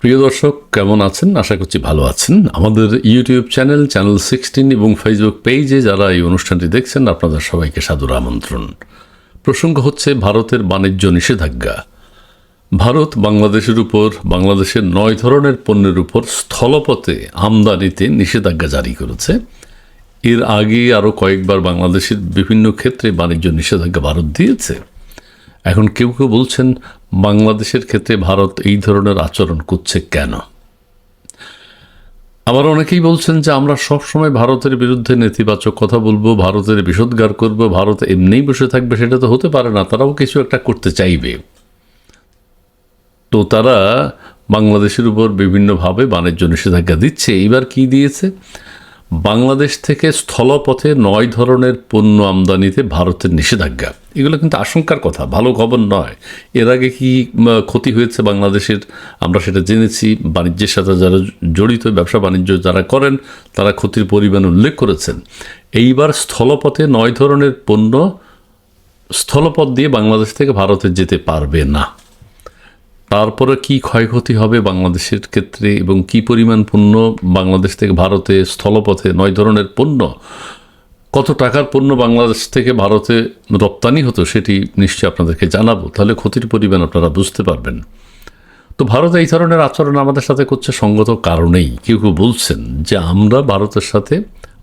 প্রিয় দর্শক, কেমন আছেন? আশা করছি ভালো আছেন। আমাদের ইউটিউব চ্যানেল চ্যানেল সিক্সটিন এবং ফেসবুক পেজে যারা এই অনুষ্ঠানটি দেখছেন, আপনাদের সবাইকে সাদর আমন্ত্রণ। প্রসঙ্গ হচ্ছে ভারতের বাণিজ্য নিষেধাজ্ঞা। ভারত বাংলাদেশের উপর, বাংলাদেশের নয় ধরনের পণ্যের উপর স্থলপথে আমদানিতে নিষেধাজ্ঞা জারি করেছে। এর আগে আরও কয়েকবার বাংলাদেশের বিভিন্ন ক্ষেত্রে বাণিজ্য নিষেধাজ্ঞা ভারত দিয়েছে। এখন কেউ কেউ বলছেন বাংলাদেশের ক্ষেত্রে ভারত এই ধরনের আচরণ করছে কেন? আবার অনেকেই বলছেন যে আমরা সবসময় ভারতের বিরুদ্ধে নেতিবাচক কথা বলব, ভারতের বিষোদ্গার করব, ভারত এমনিই বসে থাকবে, সেটা তো হতে পারে না, তারাও কিছু একটা করতে চাইবে। তো তারা বাংলাদেশের উপর বিভিন্নভাবে বাণিজ্য নিষেধাজ্ঞা দিচ্ছে। এইবার কি দিয়েছে? বাংলাদেশ থেকে স্থলপথে নয় ধরনের পণ্য আমদানিতে ভারতের নিষেধাজ্ঞা। এগুলো কিন্তু আশঙ্কার কথা, ভালো খবর নয়। এর আগে কি ক্ষতি হয়েছে বাংলাদেশের? আমরা সেটা জেনেছি। বাণিজ্যের সাথে যারা জড়িত, ব্যবসা বাণিজ্য যারা করেন, তারা ক্ষতির পরিমাণ উল্লেখ করেছেন। এইবার স্থলপথে নয় ধরনের পণ্য স্থলপথ দিয়ে বাংলাদেশ থেকে ভারতে যেতে পারবে না। তারপরে কি ক্ষয়ক্ষতি হবে বাংলাদেশের ক্ষেত্রে এবং কি পরিমাণ পণ্য বাংলাদেশ থেকে ভারতে স্থলপথে, নয় ধরনের পণ্য, কত টাকার পণ্য বাংলাদেশ থেকে ভারতে রপ্তানি হতো সেটি নিশ্চয়ই আপনাদেরকে জানাব। তাহলে ক্ষতির পরিমাণ আপনারা বুঝতে পারবেন। তো ভারত এই ধরনের আচরণ আমাদের সাথে করছে সঙ্গত কারণেই। কেউ কেউ বলছেন যে আমরা ভারতের সাথে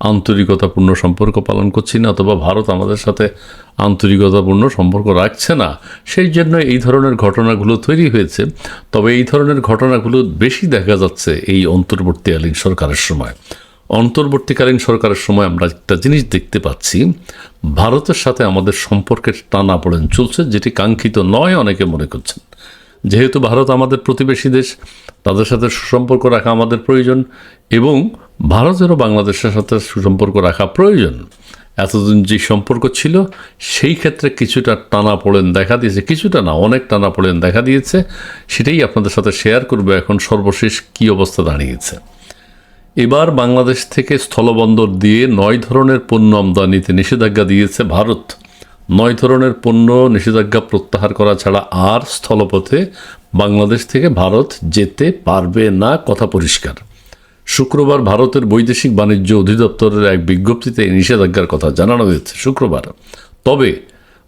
আন্তরিকতাপূর্ণ সম্পর্ক পালন করছি না, অথবা ভারত আমাদের সাথে আন্তরিকতাপূর্ণ সম্পর্ক রাখছে না, সেই জন্য এই ধরনের ঘটনাগুলো তৈরি হয়েছে। তবে এই ধরনের ঘটনাগুলো বেশি দেখা যাচ্ছে এই অন্তর্বর্তীকালীন সরকারের সময়। অন্তর্বর্তীকালীন সরকারের সময় আমরা একটা জিনিস দেখতে পাচ্ছি, ভারতের সাথে আমাদের সম্পর্কের টানা পড়েন চলছে, যেটি কাঙ্ক্ষিত নয়, অনেকে মনে করছেন। যেহেতু ভারত আমাদের প্রতিবেশী দেশ, তাদের সাথে সুসম্পর্ক রাখা আমাদের প্রয়োজন এবং ভারতেরও বাংলাদেশের সাথে সুসম্পর্ক রাখা প্রয়োজন। এতদিন যে সম্পর্ক ছিল, সেই ক্ষেত্রে কিছুটা টানা পড়েন দেখা দিয়েছে, কিছুটা না, অনেক টানা পড়েন দেখা দিয়েছে। সেটাই আপনাদের সাথে শেয়ার করবে এখন, সর্বশেষ কী অবস্থা দাঁড়িয়েছে। এবার বাংলাদেশ থেকে স্থলবন্দর দিয়ে নয় ধরনের পণ্য আমদানিতে নিষেধাজ্ঞা দিয়েছে ভারত। নয় ধরনের পণ্য নিষেধাজ্ঞা প্রত্যাহার করা ছাড়া আর স্থলপথে বাংলাদেশ থেকে ভারত যেতে পারবে না, কথা পরিষ্কার। শুক্রবার ভারতের বৈদেশিক বাণিজ্য অধিদপ্তরের এক বিজ্ঞপ্তিতে এই নিষেধাজ্ঞার কথা জানানো হয়েছে, শুক্রবার। তবে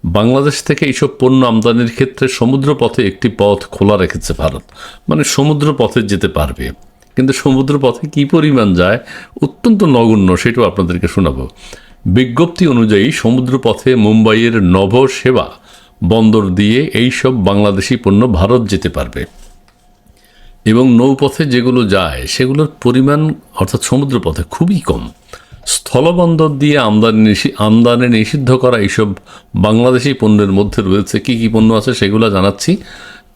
বাংলাদেশ থেকে এইসব পণ্য আমদানির ক্ষেত্রে সমুদ্রপথে একটি পথ খোলা রেখেছে ভারত। মানে সমুদ্র পথে যেতে পারবে। কিন্তু সমুদ্র পথে কী পরিমাণ যায়, অত্যন্ত নগণ্য, সেটাও আপনাদেরকে শোনাবো। বিজ্ঞপ্তি অনুযায়ী সমুদ্রপথে মুম্বাইয়ের নভ সেবা বন্দর দিয়ে এইসব বাংলাদেশি পণ্য ভারত যেতে পারবে। এবং নৌপথে যেগুলো যায়, সেগুলোর পরিমাণ অর্থাৎ সমুদ্রপথে খুবই কম। স্থলবন্দর দিয়ে আমদানি আমদানি নিষিদ্ধ করা এইসব বাংলাদেশি পণ্যের মধ্যে রয়েছে কি কি পণ্য আছে সেগুলো জানাচ্ছি।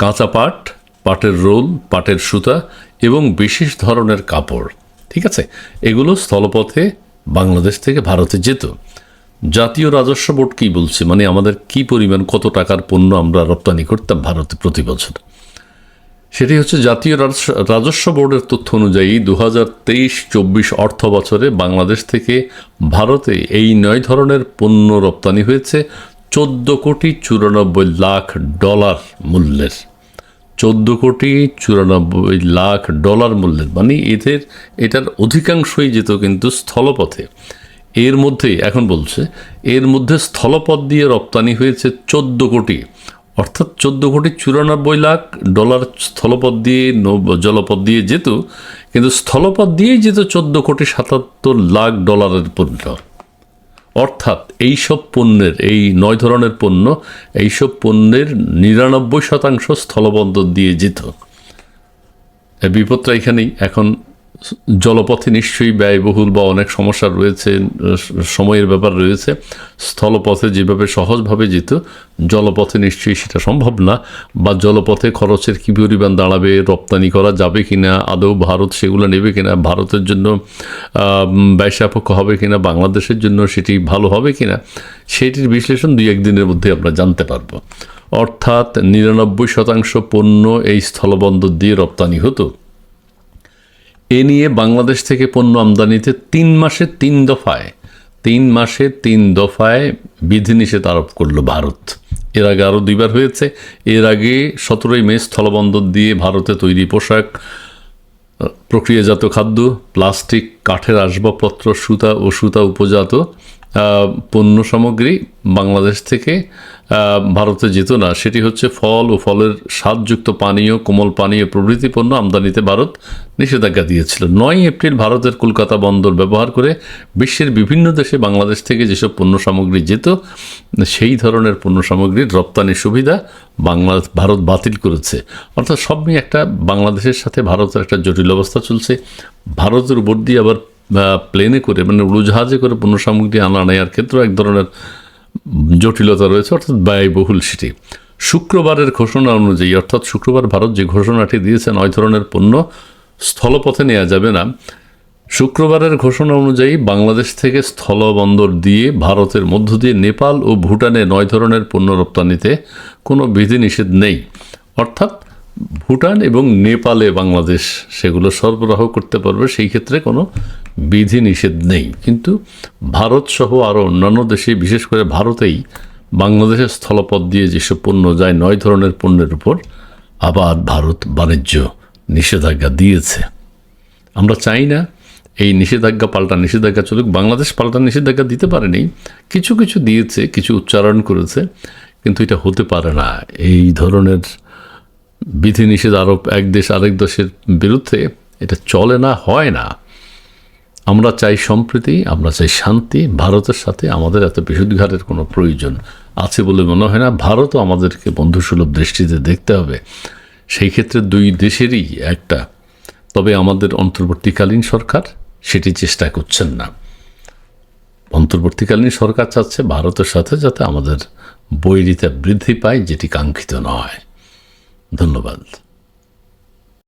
কাঁচা পাট, পাটের রোল, পাটের সুতা এবং বিশেষ ধরনের কাপড়, ঠিক আছে? এগুলো স্থলপথে বাংলাদেশ থেকে ভারতে যেত। জাতীয় রাজস্ব বোর্ড কী বলছে? মানে আমাদের কি পরিমাণ, কত টাকার পণ্য আমরা রপ্তানি করতাম ভারতে প্রতি বছর? সেটি হচ্ছে জাতীয় রাজস্ব- বোর্ডের তথ্য অনুযায়ী দু হাজার তেইশ চব্বিশ অর্থ বছরে বাংলাদেশ থেকে ভারতে এই নয় ধরনের পণ্য রপ্তানি হয়েছে চোদ্দ কোটি চুরানব্বই লাখ ডলার মূল্যের। চোদ্দ কোটি চুরানব্বই লাখ ডলার মূল্যের মানে এদের, এটার অধিকাংশই যেত কিন্তু স্থলপথে। এর মধ্যে, এখন বলছে, এর মধ্যে স্থলপথ দিয়ে রপ্তানি হয়েছে চোদ্দ কোটি। অর্থাৎ চোদ্দ কোটি চুরানব্বই লাখ ডলার স্থলপথ দিয়ে জলপথ দিয়ে যেত, কিন্তু স্থলপথ দিয়েই যেত চোদ্দ কোটি সাতাত্তর লাখ ডলারের পণ্য অর্থাৎ এইসব পণ্যের, এই নয় ধরনের পণ্য, এইসব পণ্যের নিরানব্বই শতাংশ স্থলবন্দর দিয়ে যেত বিপদটা এখানেই। এখন জলপথে নিশ্চয়ই ব্যয়বহুল বা অনেক সমস্যা রয়েছে সময়ের ব্যাপার রয়েছে স্থলপথে যেভাবে সহজভাবে যেত জলপথে নিশ্চয়ই সেটা সম্ভব না বা জলপথে খরচের কী পরিমাণ দাঁড়াবে রপ্তানি করা যাবে কিনা আদৌ ভারত সেগুলো নেবে কিনা ভারতের জন্য আহ, হবে কি না বাংলাদেশের জন্য সেটি ভালো হবে কিনা সেটির বিশ্লেষণ দুই একদিনের মধ্যে আমরা জানতে পারব। অর্থাৎ নিরানব্বই শতাংশ পণ্য এই স্থলবন্দর দিয়ে রপ্তানি হতো। এ নিয়ে বাংলাদেশ থেকে পণ্য আমদানিতে তিন মাসে তিন দফায়, তিন মাসে তিন দফায় বিধিনিষেধ আরোপ করল ভারত। এর আগে আরও দুইবার হয়েছে। এর আগে সতেরোই মে স্থলবন্দর দিয়ে ভারতে তৈরি পোশাক, প্রক্রিয়াজাত খাদ্য, প্লাস্টিক, কাঠের আসবাবপত্র, সুতা ও সুতা উপজাত পণ্য সামগ্রী বাংলাদেশ থেকে ভারতে যেত না। সেটি হচ্ছে ফল ও ফলের স্বাদযুক্ত পানীয়, কোমল পানীয় প্রভৃতি পণ্য আমদানিতে ভারত নিষেধাজ্ঞা দিয়েছিল। নয় এপ্রিল ভারতের কলকাতা বন্দর ব্যবহার করে বিশ্বের বিভিন্ন দেশে বাংলাদেশ থেকে যেসব পণ্য সামগ্রী যেত, সেই ধরনের পণ্য সামগ্রীর রপ্তানি সুবিধা বাংলা, ভারত বাতিল করেছে। অর্থাৎ সব মিলিয়ে একটা বাংলাদেশের সাথে ভারতের একটা জটিল অবস্থা চলছে। ভারতের উপর দিয়ে আবার প্লেনে করে মানে উড়োজাহাজে করে পণ্য সামগ্রী আনা নেওয়ার ক্ষেত্রেও এক ধরনের জটিলতা রয়েছে, অর্থাৎ ব্যয়বহুল সেটি। শুক্রবারের ঘোষণা অনুযায়ী, অর্থাৎ শুক্রবার ভারত যে ঘোষণাটি দিয়েছে নয় ধরনের পণ্য স্থলপথে নেওয়া যাবে না। শুক্রবারের ঘোষণা অনুযায়ী বাংলাদেশ থেকে স্থলবন্দর দিয়ে ভারতের মধ্য দিয়ে নেপাল ও ভুটানে নয় ধরনের পণ্য রপ্তানিতে কোনো বিধিনিষেধ নেই। অর্থাৎ ভুটান এবং নেপালে বাংলাদেশ সেগুলো সরবরাহ করতে পারবে, সেই ক্ষেত্রে কোনো বিধিনিষেধ নেই। কিন্তু ভারত সহ আরও অন্যান্য দেশে, বিশেষ করে ভারতেই বাংলাদেশের স্থলপথ দিয়ে যেসব পণ্য যায়, নয় ধরনের পণ্যের উপর আবার ভারত বাণিজ্য নিষেধাজ্ঞা দিয়েছে। আমরা চাই না এই নিষেধাজ্ঞা পাল্টা নিষেধাজ্ঞা চলুক। বাংলাদেশ পাল্টা নিষেধাজ্ঞা দিতে পারেনি, কিছু কিছু দিয়েছে, কিছু উচ্চারণ করেছে, কিন্তু এটা হতে পারে না। এই ধরনের বিধিনিষেধ আরোপ এক দেশ আরেক দেশের বিরুদ্ধে, এটা চলে না, হয় না। আমরা চাই সম্প্রীতি, আমরা চাই শান্তি, ভারতের সাথে আমাদের এত বিশুদ্ধারের কোনো প্রয়োজন আছে বলে মনে হয় না। ভারতও আমাদেরকে বন্ধুসুলভ দৃষ্টিতে দেখতে হবে। সেই ক্ষেত্রে দুই দেশেরই একটা। তবে আমাদের অন্তর্বর্তীকালীন সরকার সেটি চেষ্টা করছেন না। অন্তর্বর্তীকালীন সরকার চাচ্ছে ভারতের সাথে যাতে আমাদের বৈরিতা বৃদ্ধি পায়, যেটি কাঙ্ক্ষিত নয়। ধন্যবাদ।